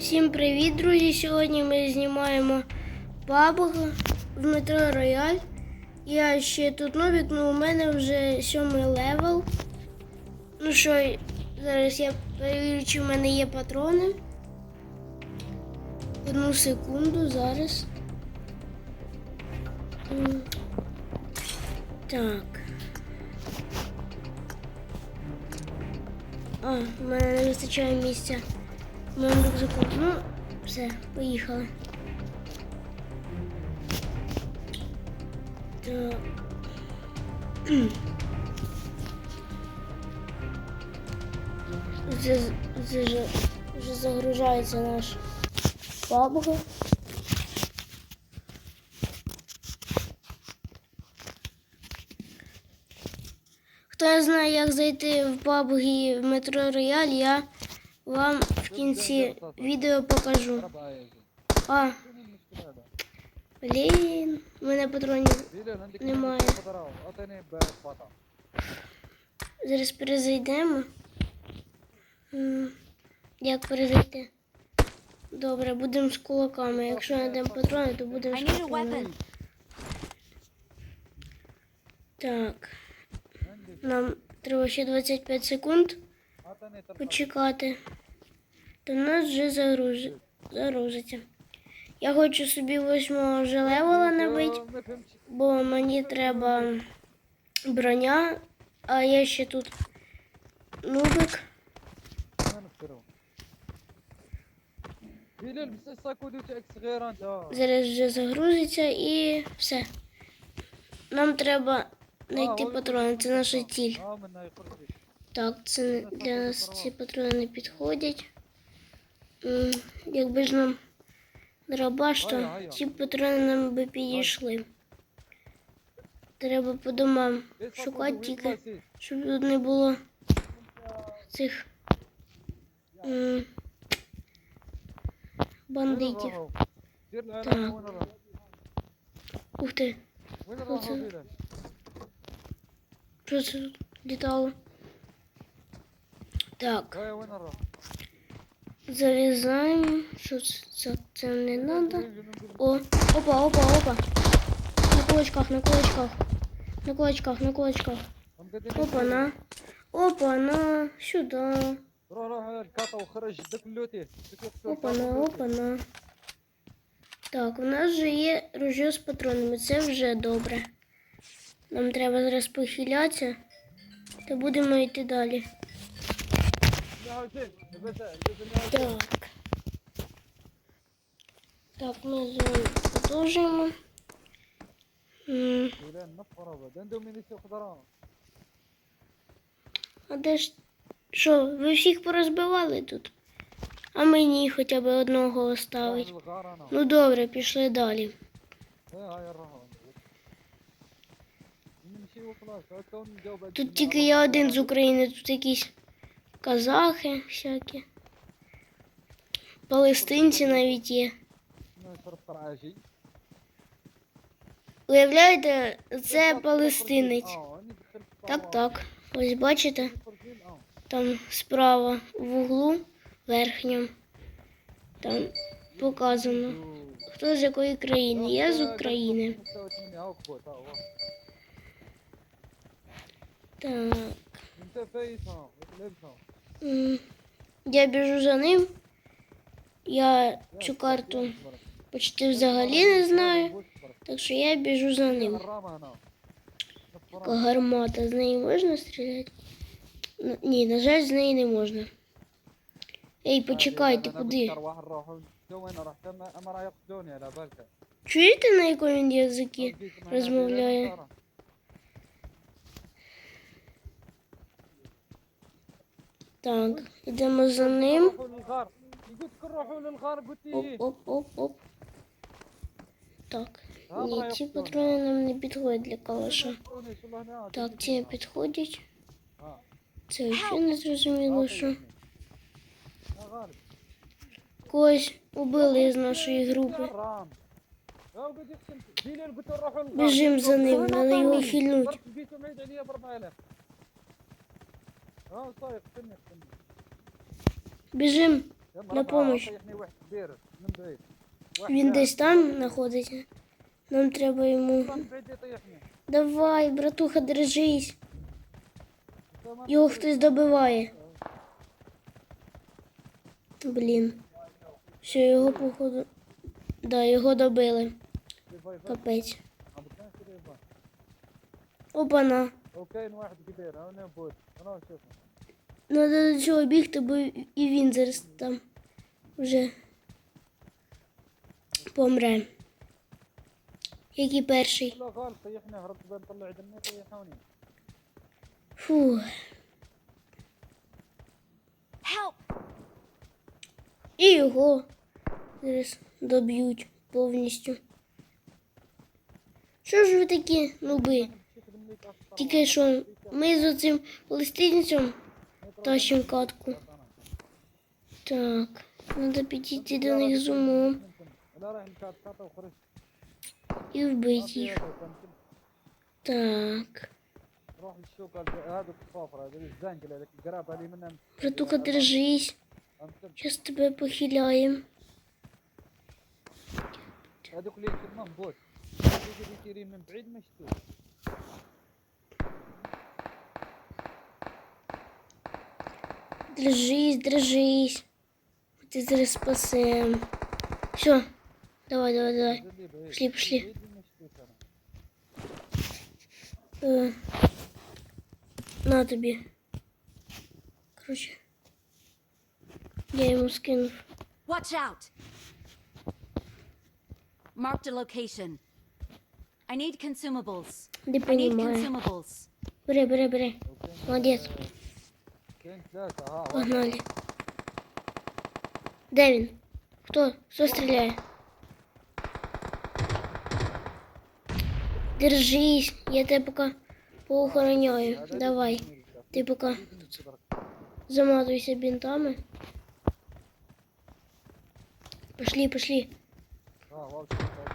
Всім привіт, друзі! Сьогодні ми знімаємо PUBG в метро Рояль. Я ще тут новік, але у мене вже сьомий левел. Ну що, зараз я перевірю, чи в мене є патрони. Одну секунду, зараз. Так. А, в мене не вистачає місця. В моєму рюкзаку. Ну, все, поїхали. Так. Вже, вже, вже, вже загружається наш PUBG. Хто не знає, як зайти в PUBG в метро Рояль, я вам в кінці відео покажу. А, блін, у мене патронів Немає. Зараз перезайдемо. Як перезайти? Добре, будемо з кулаками. Якщо знайдемо патрони, то будемо з weapon. Так. Нам треба ще 25 секунд почекати то нас вже загруж... загрузиться. Я хочу собі восьмого желевола набити, бо мені треба броня, а я ще тут нубик. Зараз вже загрузиться і все. Нам треба знайти патрони, це наша ціль. Так, це для нас ці патрони не підходять якби ж нам дробаш, то ці патрони нам би підійшли. Треба по домам шукати тільки, щоб тут не було цих м, бандитів. Так. Ух ти. Оце. Що це літало? Так. Зарізаємо, що це, це не треба. О, опа, опа, опа. На кулачках, на кулачках. На кулачках, на кулачках. Опа, на. Опа, на. Сюда. Опа, на, опа, на. Так, у нас же є ружьо з патронами, це вже добре. Нам треба зараз похилятися та будемо йти далі. Так. Так, ми з вами продовжуємо. А де ж що, ви всіх порозбивали тут? А мені хоча б одного оставить. Ну добре, пішли далі. Тут тільки я один з України, тут якийсь казахи всякі. Палестинці навіть є. Уявляєте, це палестинець. Так, так. Ось бачите? Там справа в углу верхнім. Там показано. Хто з якої країни? Я з України. Так. Я біжу за ним. Я цю карту почти взагалі не знаю, так що я біжу за ним. Така гармата, з неї можна стріляти? Ні, на жаль, з неї не можна. Ей, почекайте, куди? Чуєте, на якому він язикі? розмовляє. Так, йдемо за ним. Оп-оп-оп. Так, ні, ці патрони нам не підходять для калаша. Так, ці підходять. Це ще не зрозуміло, що. Когось убили з нашої групи. Біжим за ним, але його хильнуть. Біжим на помощь. Він десь там знаходиться. Нам треба йому. Давай, братуха, держись. Його хтось добиває. Блін. Все, його походу. Да, його добили. Капець. Опа на. Треба до цього бігти, бо і він зараз там вже помре. Який перший. Фу. І його зараз доб'ють повністю. Що ж ви такі нуби? Тільки що ми з оцим листинцем тащимо катку. Так, треба підійти до них з умом لا راح الكات كاتا وخرج і вбити їх. Так. روح للسوق هذا- هذا الصافرة هذا الزنجلة هذاك القراب اللي منها Братуха, держись. فهمت؟ Зараз тебе похиляємо. هذوك اللي يسمون بوت هذوك اللي يجري من بعيد ما يشتوه Держись, держись. Мы тебя зараз спасем. Все. Давай, давай, давай. Пошли, пошли. Э, на тебе. Короче. Я ему скину. Watch out! Marked a location. I need consumables. Да I need consumables. Бери, бери, бери. Молодец. Погнали. Де кто? Хто? Хто? Держись, я тебя пока поохороняю. Давай. Ты пока заматывайся бинтами. Пошли, пошли.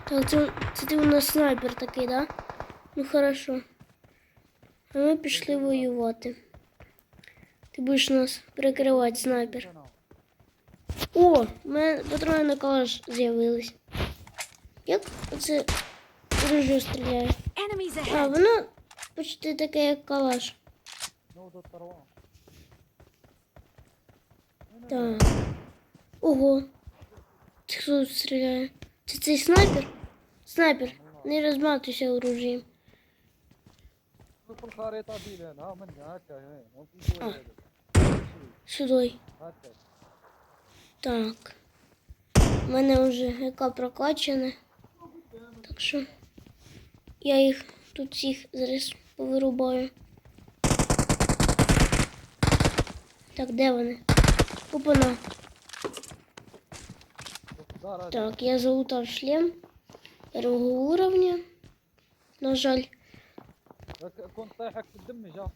Так, це, це ти у нас снайпер такий, да? Ну хорошо. А ми пішли воювати. Ти будеш нас прикривати, снайпер. О, у мене патрони на калаш з'явились. Як це ружьо стріляє? А, воно почти таке, як калаш. Так. Ого. Це хто стріляє? Це цей снайпер? Снайпер, не розматуйся оружием في الخريطة دي لين ها من هكا هنا مو في شوية آه. هذا. Сюди. هكا Так. У мене вже яка прокачана. Так що я їх тут всіх зараз повирубаю. Так, де вони? Опана. دار هذا. Так, я залутав шлем первого уровня. На жаль, لك- كنت طايحك في الدم جا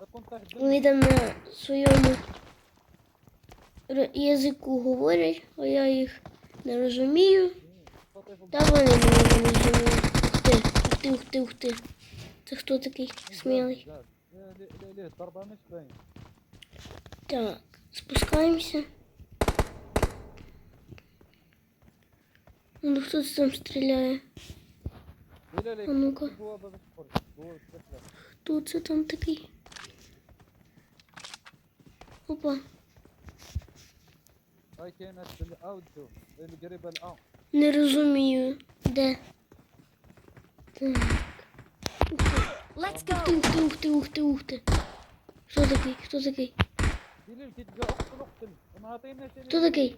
لك كنت طايح الدم вони там на своєму р- язику говорять, а я їх не розумію. تطيح Та вони мене не розуміють. Ух ти, ух ти, ух ти, ух ти. Це хто такий смілий? ليه ليه ليه الضربة مش باين Так, спускаємося. Ну хто це там стріляє? لا لا А ну-ка. البوابة باش تخرج البوابة تفتح Хто це там такий? Опа. Не розумію. Де? Так. Let's go! Ух ти, ух ти, ух ти, ух ти. Хто такий? Хто такий? Хто такий?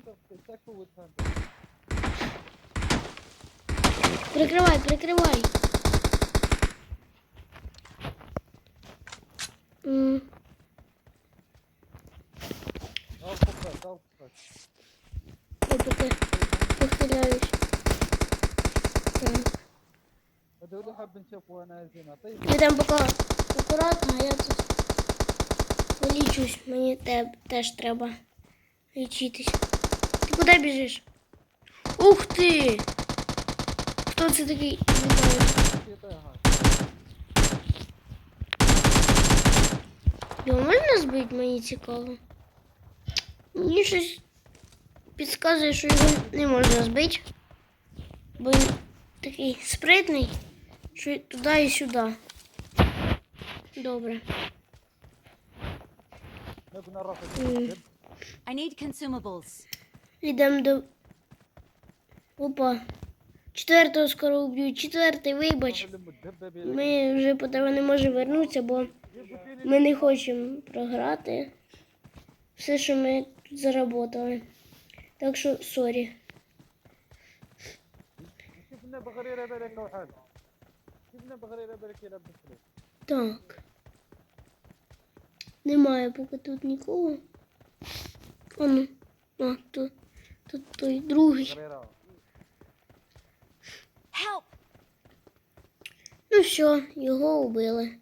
Прикривай, прикривай. اقتل ما عطينا Кто такой? Прикривай, прикривай. М, Я поки похиляюсь. Так. هذول حاب نشوفوا انا زين طيب Ви там поки акуратно, а я тут полічусь. Мені те, теж треба лічитись. Ти куди біжиш? Ух ти! Хто це такий? Не знаю. طيحها Його можна збити, мені цікаво. Мені щось підказує, що його не можна збити. Бо він такий спритний, що туди і сюди. Добре. I need consumables. Йдемо до. Опа. Четвертого скоро вб'ють. Четвертий, вибач. Ми вже по тебе не можемо вернутися, бо. Ми не хочемо програти все, що ми заработали. Так що сорі. Так. Немає поки тут нікого. А ну, а, тут, тут той другий. Ну все, його убили.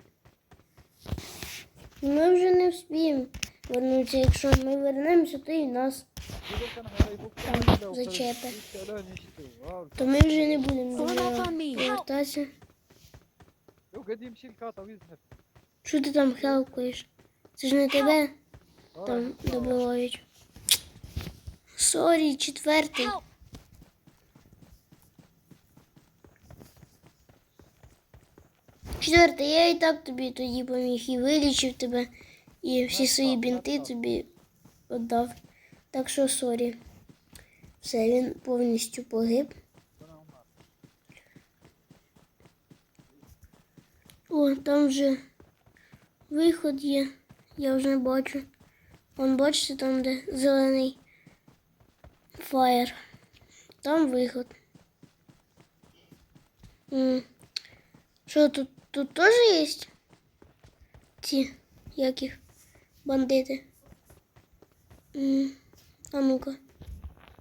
Ми вже не вспіємо вернутися. Якщо ми вернемося, то і нас зачепить. То ми вже не будемо повертатися. Що ти там хелкуєш? Це ж не тебе там добивають. Сорі, четвертий. Help! Четвертий, я і так тобі тоді поміг і вилічив тебе, і всі свої бінти тобі віддав. Так що сорі. Все, він повністю погиб. О, там вже виход є. Я вже бачу. Вон бачите, там, де зелений фаєр. Там виход. Що тут? Тут тоже есть ці яких бандити. А ну-ка.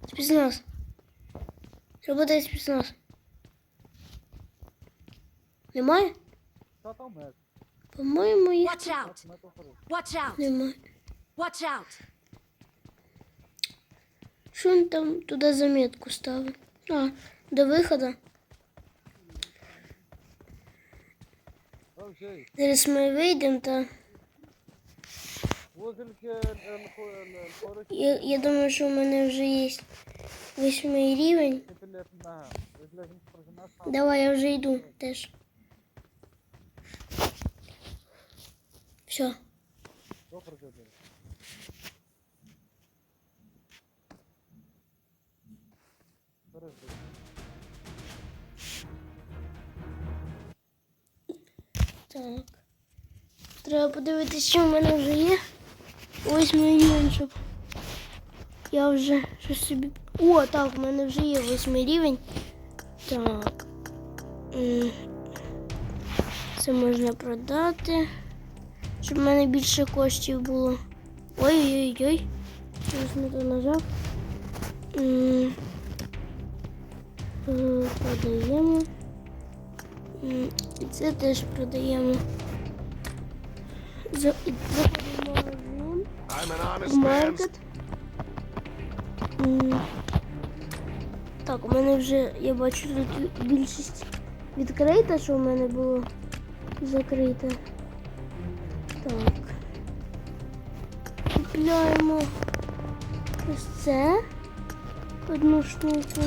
Спецназ. Работает спецназ. Немає? Та. По-моєму, є. Watch out! Watch out! Немає. Watch out! Що він там туди заметку ставив? А, до виходу. Зараз ми вийдемо то Я, я думаю, що в мене вже є восьмий рівень. Давай я вже йду теж. Все. Добре, Так. Треба подивитися, що в мене вже є. Восьмий рівень, щоб я вже щось собі. О, так, в мене вже є восьмий рівень. Так. Це можна продати. Щоб в мене більше коштів було. Ой-ой-ой. Щось не то нажав. Е, Продаємо. І це теж продаємо. За- Заходимо в маркет. Так, у мене вже, я бачу, тут більшість відкрита, що в мене було закрите. Так. Купляємо ось це. Одну штуку.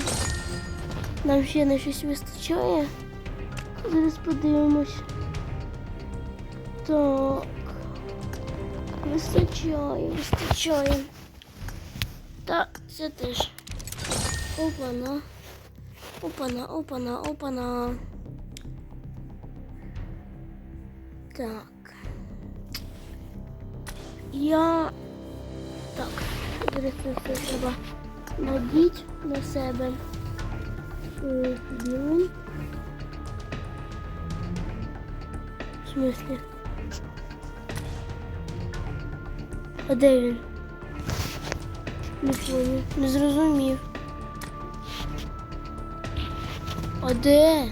Нам ще на щось вистачає. Зараз подивимось. Так. Вистачає, вистачає. Та це теж. Опана. Опана, опана, опана. Так. Я. Так. Зараз треба надіть на себе. Е, В смысле? А де він? Не понял. Не зрозумів. А де?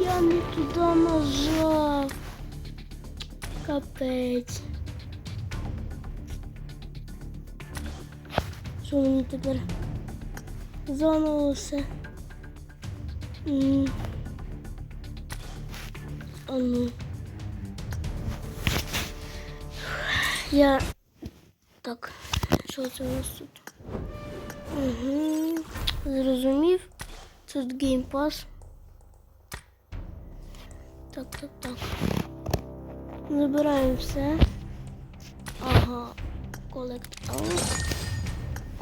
Я не туди нажав. Капець. Що мені тепер? Все. А ну. Я. Так, що це у нас тут? Угу. Зрозумів. Тут геймпас. Так, так, так. Забираємо все. Ага. Collect out.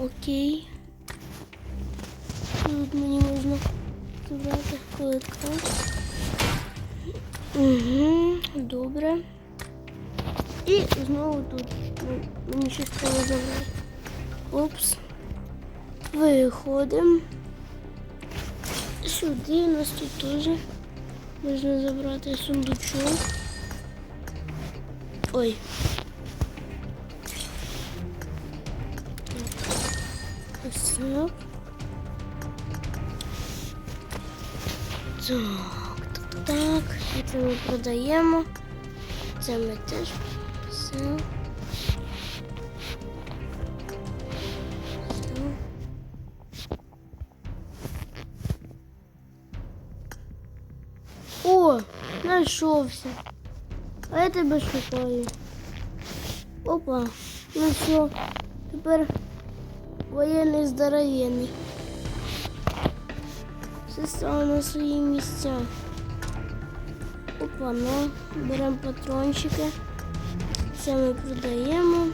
Окей. Тут мені можна забрати out. Угу, добре. І знову тут. Ну, Мені щось треба забрати. Опс. Виходимо. Сюди у нас тут теж можна забрати сундучок. Ой. Так. Так, так, так. Це ми продаємо. Це ми теж все. О, знайшовся. А я тебе шукаю. Опа, ну все, тепер воєнний здоровенний. Все стало на свої місця. Опа, ну, беремо патрончики. Це ми продаємо.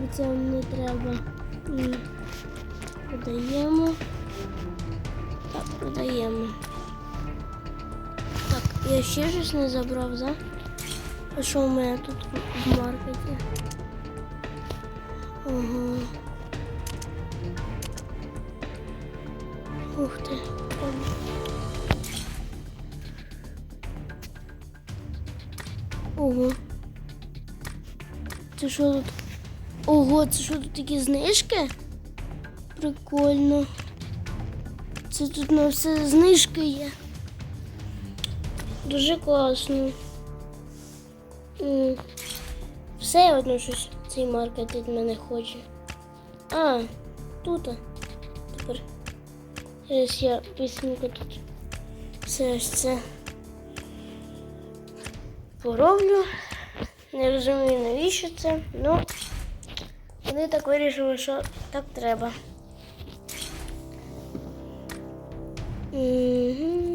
Бо це не треба. Продаємо. Так, продаємо. Так, я ще щось не забрав, да? А що у мене тут в маркеті? Ага. Ух ти. Ого. Це що тут? Ого, це що тут такі знижки? Прикольно. Це тут на все знижки є. Дуже класно. Все одно щось цей маркет від мене хоче. А, тут. Зараз я пісеньку тут все ж це пороблю. Не розумію, навіщо це. Ну, вони так вирішили, що так треба. Угу.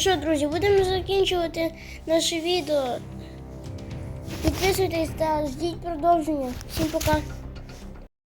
Що, друзі, будемо закінчувати наше відео. Підписуйтесь та ждіть продовження. Всім пока.